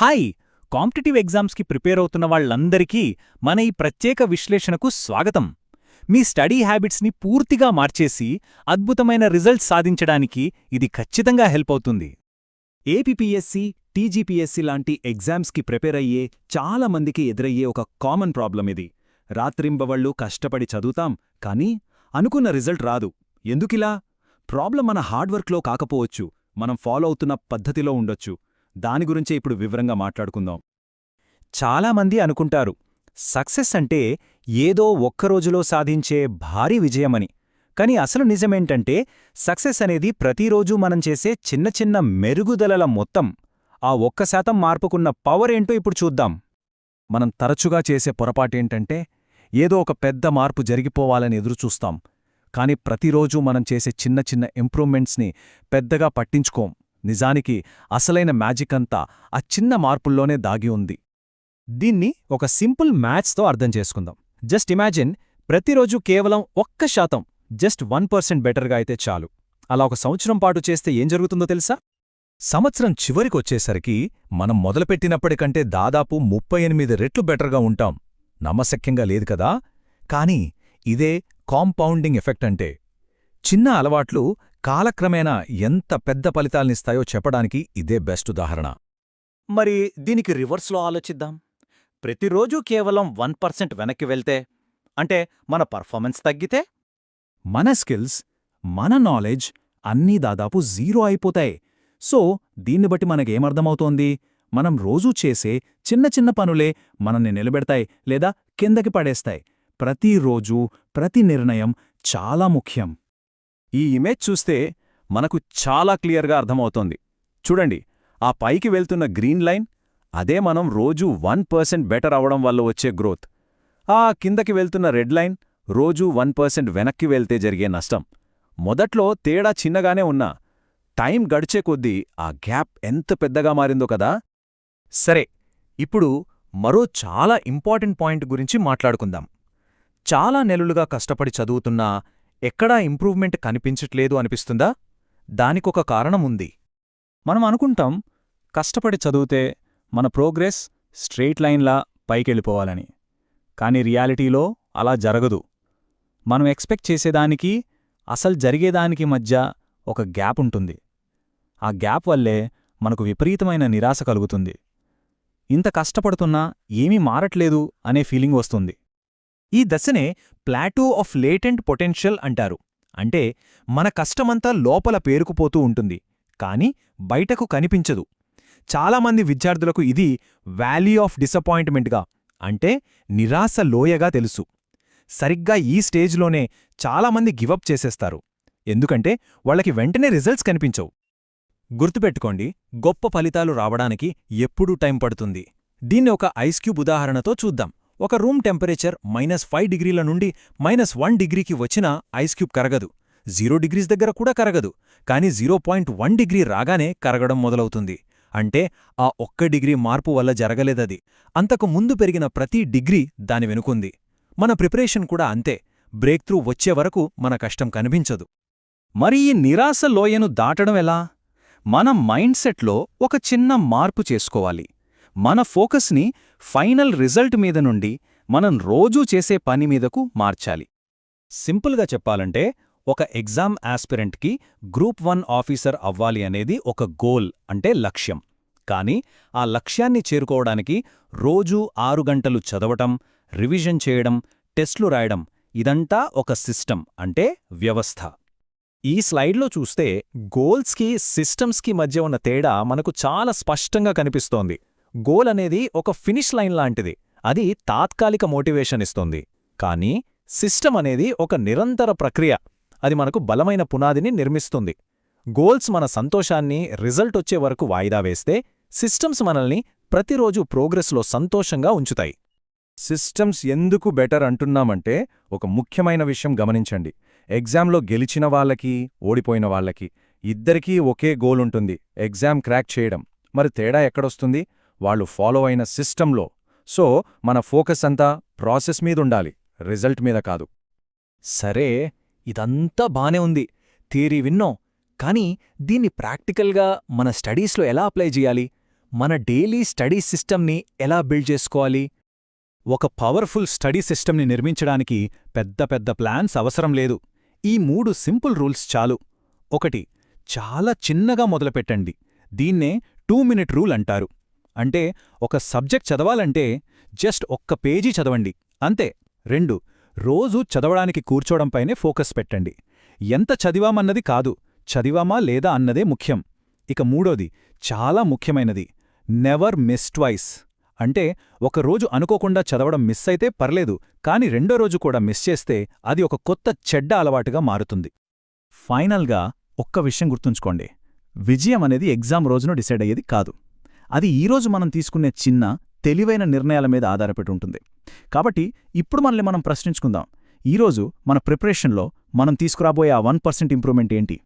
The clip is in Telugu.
హాయ్! కాంపిటేటివ్ ఎగ్జామ్స్కి ప్రిపేర్ అవుతున్న వాళ్ళందరికీ మన ఈ ప్రత్యేక విశ్లేషణకు స్వాగతం. మీ స్టడీ హ్యాబిట్స్ని పూర్తిగా మార్చేసి అద్భుతమైన రిజల్ట్స్ సాధించడానికి ఇది ఖచ్చితంగా హెల్ప్ అవుతుంది. ఏపీపీఎస్సీ టీజీపీఎస్సీ లాంటి ఎగ్జామ్స్కి ప్రిపేర్ అయ్యే చాలా మందికి ఎదురయ్యే ఒక కామన్ ప్రాబ్లం ఇది. రాత్రింబవళ్ళు కష్టపడి చదువుతాం కానీ అనుకున్న రిజల్ట్ రాదు. ఎందుకిలా? ప్రాబ్లం మన హార్డ్వర్క్లో కాకపోవచ్చు మనం ఫాలో అవుతున్న పద్ధతిలో ఉండొచ్చు. దాని గురించే ఇప్పుడు వివరంగా మాట్లాడుకుందాం. చాలామంది అనుకుంటారు సక్సెస్ అంటే ఏదో ఒక్కరోజులో సాధించే భారీ విజయమని. కాని అసలు నిజమేంటంటే సక్సెస్ అనేది ప్రతిరోజూ మనం చేసే చిన్న చిన్న మెరుగుదలల మొత్తం. ఆ ఒక్క శాతం మార్పుకున్న పవర్ ఏంటో ఇప్పుడు చూద్దాం. మనం తరచుగా చేసే పొరపాటేంటంటే ఏదో ఒక పెద్ద మార్పు జరిగిపోవాలని ఎదురుచూస్తాం. కాని ప్రతిరోజూ మనం చేసే చిన్న చిన్న ఇంప్రూవ్మెంట్స్ని పెద్దగా పట్టించుకోం. నిజానికి అసలైన మ్యాజిక్ అంతా ఆ చిన్న మార్పుల్లోనే దాగి ఉంది. దీన్ని ఒక సింపుల్ మ్యాథ్స్తో అర్థం చేసుకుందాం. జస్ట్ ఇమాజిన్ ప్రతిరోజు కేవలం ఒక్క శాతం జస్ట్ వన్ పర్సెంట్ బెటర్గా అయితే చాలు. అలా ఒక సంవత్సరం పాటు చేస్తే ఏం జరుగుతుందో తెలుసా? సంవత్సరం చివరికొచ్చేసరికి మనం మొదలుపెట్టినప్పటికంటే దాదాపు ముప్పై ఎనిమిది రెట్లు బెటర్గా ఉంటాం. నమ్మశక్యంగా లేదు కదా? కానీ ఇదే కాంపౌండింగ్ ఎఫెక్ట్ అంటే. చిన్న అలవాట్లు కాలక్రమేణా ఎంత పెద్ద ఫలితాల్నిస్తాయో చెప్పడానికి ఇదే బెస్ట్ ఉదాహరణ. మరి దీనికి రివర్స్లో ఆలోచిద్దాం. ప్రతిరోజూ కేవలం వన్ పర్సెంట్ వెనక్కి వెళ్తే అంటే మన పర్ఫార్మెన్స్ తగ్గితే? మన స్కిల్స్ మన నాలెడ్జ్ అన్నీ దాదాపు జీరో అయిపోతాయి. సో దీన్ని బట్టి మనకేమర్థమవుతోంది? మనం రోజూ చేసే చిన్న చిన్న పనులే మనల్ని నిలబెడతాయి లేదా కిందకి పడేస్తాయి. ప్రతిరోజూ ప్రతి నిర్ణయం చాలా ముఖ్యం. ఈ ఇమేజ్ చూస్తే మనకు చాలా క్లియర్గా అర్థమవుతోంది. చూడండి ఆ పైకి వెళ్తున్న గ్రీన్ లైన్ అదే మనం రోజూ వన్ పర్సెంట్ బెటర్ అవడం వల్ల వచ్చే గ్రోత్. ఆ కిందకి వెళ్తున్న రెడ్ లైన్ రోజూ వన్ పర్సెంట్ వెనక్కి వెళ్తే జరిగే నష్టం. మొదట్లో తేడా చిన్నగానే ఉన్నా టైం గడిచే కొద్దీ ఆ గ్యాప్ ఎంత పెద్దగా మారిందో కదా? సరే ఇప్పుడు మరో చాలా ఇంపార్టెంట్ పాయింట్ గురించి మాట్లాడుకుందాం. చాలా నెలలుగా కష్టపడి చదువుతున్నా ఎక్కడా ఇంప్రూవ్మెంట్ కనిపించట్లేదు అనిపిస్తుందా? దానికొక కారణముంది. మనం అనుకుంటాం కష్టపడి చదివితే మన ప్రోగ్రెస్ స్ట్రెయిట్ లైన్లా పైకెళ్ళిపోవాలని. కాని రియాలిటీలో అలా జరగదు. మనం ఎక్స్పెక్ట్ చేసేదానికి అసలు జరిగేదానికి మధ్య ఒక గ్యాప్ ఉంటుంది. ఆ గ్యాప్ వల్లే మనకు విపరీతమైన నిరాశ కలుగుతుంది. ఇంత కష్టపడుతున్నా ఏమీ మారట్లేదు అనే ఫీలింగ్ వస్తుంది. ఈ దశనే ప్లాటూ ఆఫ్ లేటెంట్ పొటెన్షియల్ అంటారు. అంటే మన కష్టమంతా లోపల పేరుకుపోతూ ఉంటుంది కాని బయటకు కనిపించదు. చాలామంది విద్యార్థులకు ఇది వ్యాలీ ఆఫ్ డిసప్పాయింట్మెంట్గా అంటే నిరాశ లోయగా తెలుసు. సరిగ్గా ఈ స్టేజ్లోనే చాలామంది గివప్ చేసేస్తారు. ఎందుకంటే వాళ్ళకి వెంటనే రిజల్ట్స్ కనిపించవు. గుర్తుపెట్టుకోండి గొప్ప ఫలితాలు రావడానికి ఎప్పుడూ టైం పడుతుంది. దీన్ని ఒక ఐస్ క్యూబ్ ఉదాహరణతో చూద్దాం. ఒక రూమ్ టెంపరేచర్ మైనస్ ఫైవ్ డిగ్రీల నుండి మైనస్ వన్ డిగ్రీకి వచ్చినా ఐస్ క్యూబ్ కరగదు. జీరో డిగ్రీస్ దగ్గర కూడా కరగదు. కానీ జీరో పాయింట్ వన్ డిగ్రీ రాగానే కరగడం మొదలవుతుంది. అంటే ఆ ఒక్క డిగ్రీ మార్పు వల్ల జరగలేదది. అంతకు ముందు పెరిగిన ప్రతి డిగ్రీ దాని వెనుకుంది. మన ప్రిపరేషన్ కూడా అంతే. బ్రేక్ త్రూ వచ్చే వరకు మన కష్టం కనిపించదు. మరి ఈ నిరాశ లోయను దాటడం ఎలా? మన మైండ్ సెట్లో ఒక చిన్న మార్పు చేసుకోవాలి. మన ఫోకస్ని ఫైనల్ రిజల్ట్ మీద నుండి మనం రోజూ చేసే పని మీదకు మార్చాలి. సింపుల్గా చెప్పాలంటే ఒక ఎగ్జామ్ ఆస్పిరెంట్కి గ్రూప్ వన్ ఆఫీసర్ అవ్వాలి అనేది ఒక గోల్ అంటే లక్ష్యం. కానీ ఆ లక్ష్యాన్ని చేరుకోవడానికి రోజూ ఆరు గంటలు చదవటం రివిజన్ చేయడం టెస్ట్లు రాయడం ఇదంతా ఒక సిస్టమ్ అంటే వ్యవస్థ. ఈ స్లైడ్లో చూస్తే గోల్స్కి సిస్టమ్స్కి మధ్య ఉన్న తేడా మనకు చాలా స్పష్టంగా కనిపిస్తోంది. గోల్ అనేది ఒక ఫినిష్ లైన్ లాంటిది. అది తాత్కాలిక మోటివేషన్ ఇస్తుంది. కానీ సిస్టమ్ అనేది ఒక నిరంతర ప్రక్రియ. అది మనకు బలమైన పునాదిని నిర్మిస్తుంది. గోల్స్ మన సంతోషాన్ని రిజల్ట్ వచ్చే వరకు వాయిదా వేస్తే సిస్టమ్స్ మనల్ని ప్రతిరోజు ప్రోగ్రెస్లో సంతోషంగా ఉంచుతాయి. సిస్టమ్స్ ఎందుకు బెటర్ అంటున్నామంటే ఒక ముఖ్యమైన విషయం గమనించండి. ఎగ్జామ్లో గెలిచిన వాళ్ళకి ఓడిపోయిన వాళ్ళకి ఇద్దరికీ ఒకే గోల్ ఉంటుంది. ఎగ్జామ్ క్రాక్ చేయడం. మరి తేడా ఎక్కడొస్తుంది? వాళ్ళు ఫాలో అయిన సిస్టంలో సో మన ఫోకస్ అంతా ప్రాసెస్ మీదుండాలి రిజల్ట్ మీద కాదు. సరే ఇదంతా బానే ఉంది థియరీ విన్నో కానీ దీన్ని ప్రాక్టికల్గా మన స్టడీస్లో ఎలా అప్లై చేయాలి? మన డైలీ స్టడీ సిస్టమ్ని ఎలా బిల్డ్ చేసుకోవాలి? ఒక పవర్ఫుల్ స్టడీ సిస్టమ్ని నిర్మించడానికి పెద్ద పెద్ద ప్లాన్స్ అవసరం లేదు. ఈ మూడు సింపుల్ రూల్స్ చాలు. ఒకటి చాలా చిన్నగా మొదలుపెట్టండి. దీన్నే టూ మినిట్ రూల్ అంటారు. అంటే ఒక సబ్జెక్ట్ చదవాలంటే జస్ట్ ఒక్క పేజీ చదవండి. అంతే. రెండు రోజు చదవడానికి కూర్చోవడంపైనే ఫోకస్ పెట్టండి. ఎంత చదివామన్నది కాదు చదివామా లేదా అన్నదే ముఖ్యం. ఇక మూడోది చాలా ముఖ్యమైనది నెవర్ మిస్ ట్వైస్ అంటే ఒకరోజు అనుకోకుండా చదవడం మిస్ అయితే పర్లేదు కాని రెండో రోజు కూడా మిస్ చేస్తే అది ఒక కొత్త చెడ్డ అలవాటుగా మారుతుంది. ఫైనల్గా ఒక్క విషయం గుర్తుంచుకోండి విజయం అనేది ఎగ్జామ్ రోజున డిసైడ్ అయ్యేది కాదు. అది ఈరోజు మనం తీసుకునే చిన్న తెలివైన నిర్ణయాల మీద ఆధారపడి ఉంటుంది. కాబట్టి ఇప్పుడు మనల్ని మనం ప్రశ్నించుకుందాం. ఈరోజు మన ప్రిపరేషన్లో మనం తీసుకురాబోయే ఆ వన్ పర్సెంట్ ఇంప్రూవ్మెంట్ ఏంటి?